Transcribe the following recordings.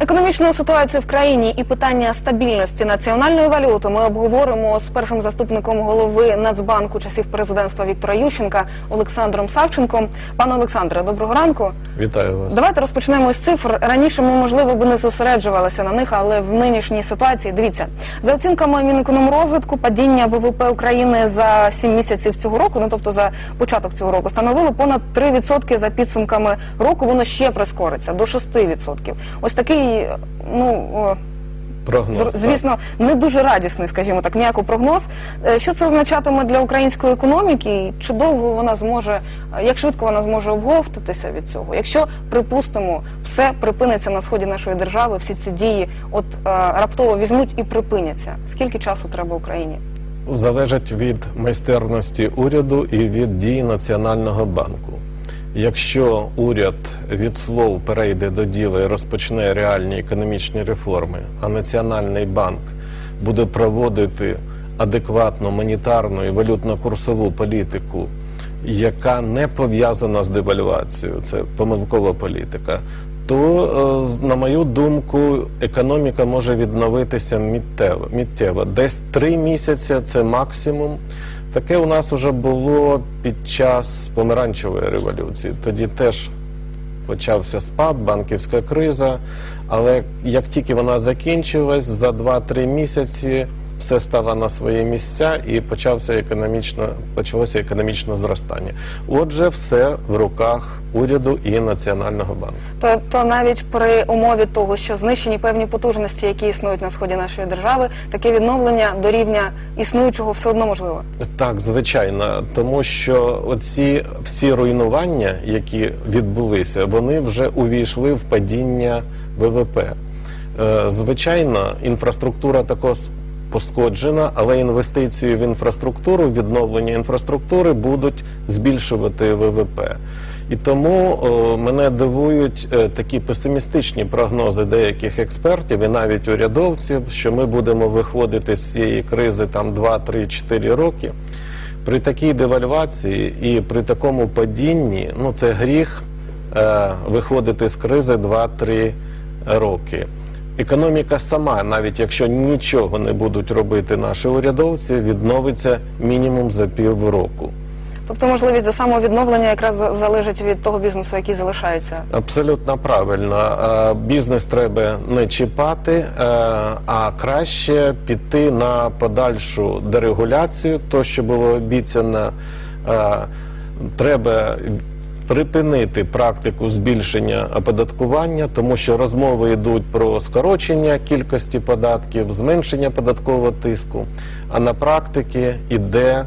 Економічну ситуацію в країні і питання стабільності національної валюти ми обговоримо з першим заступником голови Нацбанку часів президентства Віктора Ющенка Олександром Савченком. Пане Олександре, доброго ранку. Вітаю вас. Давайте розпочнемо з цифр. Раніше ми, можливо, би не зосереджувалися на них, але в нинішній ситуації дивіться за оцінками Мінекономрозвитку, падіння ВВП України за 7 місяців цього року, ну тобто за початок цього року, становило понад 3% за підсумками року. Воно ще прискориться до 6%. Ось такий, ну. Прогноз. Звісно, не дуже радісний, скажімо так, м'яко прогноз. Е, Що це означатиме для української економіки? Чи довго вона зможе, е, як швидко вона зможе обговтатися від цього? Якщо припустимо, все припиниться на сході нашої держави, всі ці дії от е, раптово візьмуть і припиняться. Скільки часу треба Україні? залежить від майстерності уряду і від дій Національного банку. Якщо уряд від слов перейде до діла і розпочне реальні економічні реформи, а Національний банк буде проводити адекватну монетарну і валютно-курсову політику, яка не пов'язана з девальвацією, це помилкова політика, то, е, на мою думку, економіка може відновитися миттєво. Десь три місяці це максимум. Таке у нас вже було під час помаранчевої революції. Тоді теж почався спад, банківська криза. Але як тільки вона закінчилась, за 2-3 місяці все стало на свої місця і почався економічно, почалося економічне зростання. Отже, все в руках уряду і Національного банку. Тобто навіть при умові того, що знищені певні потужності, які існують на сході нашої держави, таке відновлення до рівня існуючого все одно можливо. Так, звичайно, тому що оці всі руйнування, які відбулися, вони вже увійшли в падіння ВВП. Е, Звичайно, інфраструктура також пошкоджена, але інвестиції в інфраструктуру, відновлення інфраструктури будуть збільшувати ВВП. І тому о, мене дивують е, такі песимістичні прогнози деяких експертів і навіть урядовців, що ми будемо виходити з цієї кризи там 2, 3, 4 роки. При такій девальвації і при такому падінні, ну це гріх е, виходити з кризи 2-3 роки. Економіка сама, навіть якщо нічого не будуть робити наші урядовці, відновиться мінімум за півроку. Тобто можливість до самовідновлення якраз залежить від того бізнесу, який залишається. Абсолютно правильно. Е, Бізнес треба не чіпати, е, а краще піти на подальшу дерегуляцію. То, що було обіцяно, Е, треба припинити практику збільшення оподаткування, тому що розмови йдуть про скорочення кількості податків, зменшення податкового тиску. А на практиці йде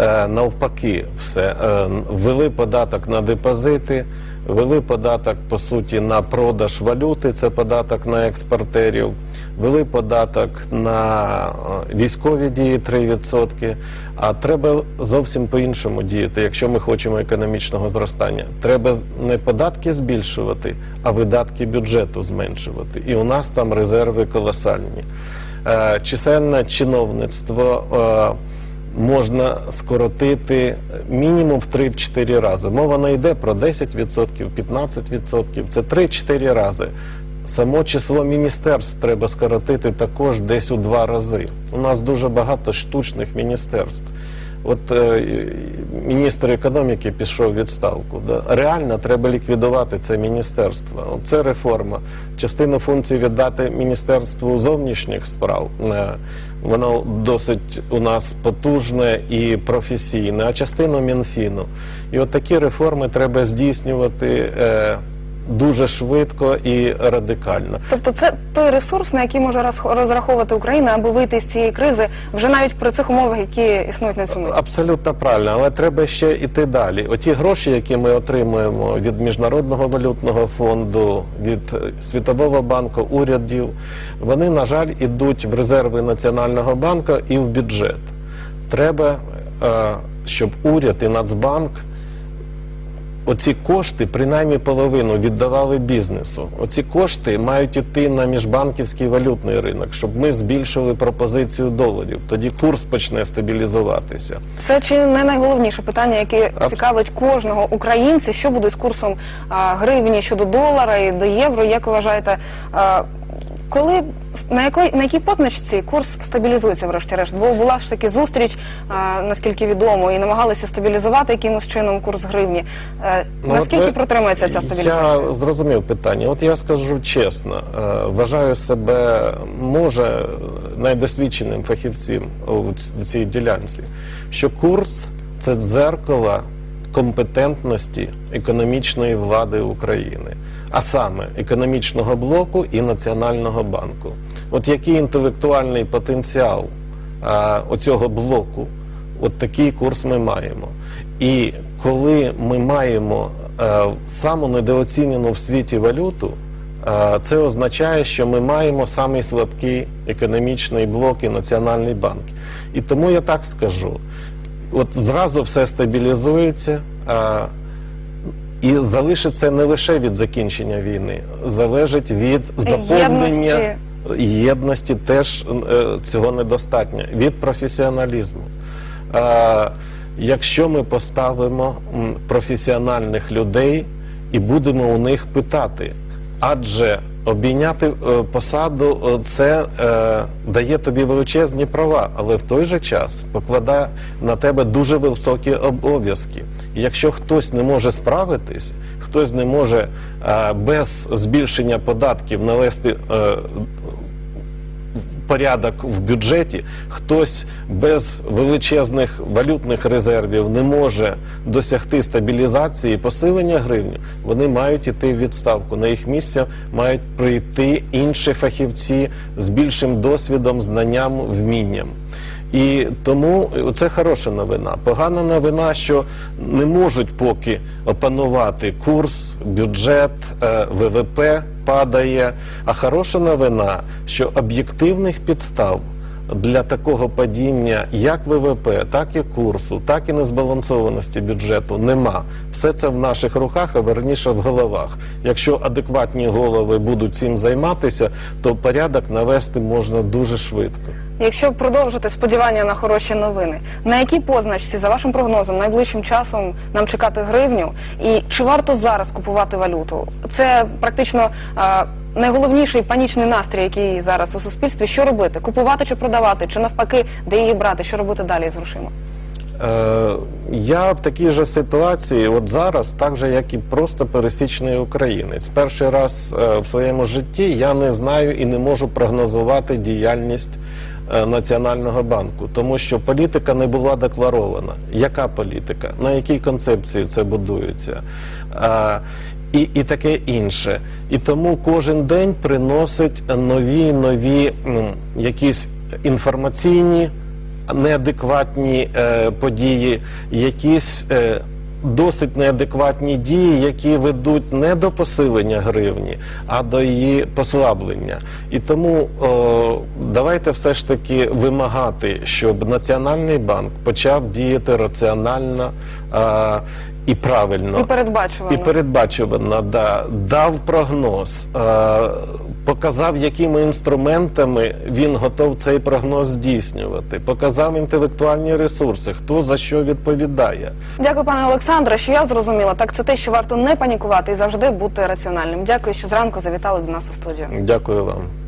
е, навпаки все. Е, Ввели податок на депозити, ввели податок по суті на продаж валюти, це податок на експортерів, ввели податок на е, військові дії 3%. А треба зовсім по-іншому діяти, якщо ми хочемо економічного зростання. Треба не податки збільшувати, а видатки бюджету зменшувати. І у нас там резерви колосальні. Е, Чисельне чиновництво. е, можна скоротити мінімум в 3-4 рази. Мова не йде про 10%, 15%, це 3-4 рази. Само число міністерств треба скоротити також десь у два рази. У нас дуже багато штучних міністерств. От е, міністр економіки пішов у відставку. Да? Реально треба ліквідувати це міністерство. Це реформа. Частину функцій віддати Міністерству зовнішніх справ. Е, Воно досить у нас потужне і професійне, а частину Мінфіну. І от такі реформи треба здійснювати. е, Дуже швидко і радикально. Тобто, це той ресурс, на який може розраховувати Україна, аби вийти з цієї кризи вже навіть при цих умовах, які існують на мить. Абсолютно правильно, але треба ще йти далі. Оті гроші, які ми отримуємо від Міжнародного валютного фонду, від Світового банку, урядів, вони, на жаль, ідуть в резерви Національного банку і в бюджет. Треба, е, щоб уряд і Нацбанк оці кошти, принаймні половину, віддавали бізнесу. Оці кошти мають йти на міжбанківський валютний ринок, щоб ми збільшили пропозицію доларів. Тоді курс почне стабілізуватися. Це чи не найголовніше питання, яке Абс- цікавить кожного українця, що буде з курсом а, гривні щодо долара і до євро? Як ви вважаєте, а, коли на якій на якій позначці курс стабілізується, врешті-решт? Бо була ж таки зустріч, а, наскільки відомо, і намагалися стабілізувати якимось чином курс гривні. Е, Ну, наскільки ви- протримається ця стабілізація? Я зрозумів питання. От я скажу чесно, е, вважаю себе може найдосвідченим фахівцем в цій ділянці, що курс це дзеркало компетентності економічної влади України, а саме економічного блоку і Національного банку. От який інтелектуальний потенціал оцього блоку, от такий курс ми маємо. І коли ми маємо е, саму недооцінену в світі валюту, е, це означає, що ми маємо самий слабкий економічний блок і Національний банк. І тому я так скажу: от зразу все стабілізується. е, і залишиться не лише від закінчення війни, залежить від заповнення Єдності. єдності теж е, цього недостатньо від професіоналізму. Е, якщо ми поставимо професіональних людей і будемо у них питати, адже обійняти е, посаду е, це е, дає тобі величезні права, але в той же час покладає на тебе дуже високі обов'язки. І якщо хтось не може справитись, хтось не може без збільшення податків навести порядок в бюджеті, хтось без величезних валютних резервів не може досягти стабілізації посилення гривні, вони мають іти в відставку. На їх місце мають прийти інші фахівці з більшим досвідом, знанням, вмінням. І тому це хороша новина. Погана новина, що не можуть поки опанувати курс, бюджет, е, ВВП падає. А хороша новина, що об'єктивних підстав для такого падіння як ВВП, так і курсу, так і незбалансованості бюджету нема. Все це в наших руках, а верніше в головах. Якщо адекватні голови будуть цим займатися, то порядок навести можна дуже швидко. Якщо продовжити сподівання на хороші новини, на якій позначці, за вашим прогнозом, найближчим часом нам чекати гривню? І чи варто зараз купувати валюту? Це практично найголовніший панічний настрій, який зараз у суспільстві. Що робити? Купувати чи продавати, чи навпаки, де її брати? Що робити далі з грошима? Е, я в такій же ситуації, от зараз, так же, як і просто пересічний українець. Перший раз е, в своєму житті я не знаю і не можу прогнозувати діяльність е, Національного банку, тому що політика не була декларована. Яка політика? На якій концепції це будується? І, і таке інше. І тому кожен день приносить нові нові якісь інформаційні неадекватні е, події, якісь е, досить неадекватні дії, які ведуть не до посилення гривні, а до її послаблення. І тому о, давайте все ж таки вимагати, щоб Національний банк почав діяти раціонально е, і правильно. І передбачувано. І передбачувано, да, дав прогноз, е, показав, якими інструментами він готов цей прогноз здійснювати, показав інтелектуальні ресурси, хто за що відповідає. Дякую, пане Олександре. Що я зрозуміла, так це те, що варто не панікувати і завжди бути раціональним. Дякую, що зранку завітали до нас у студію. Дякую вам.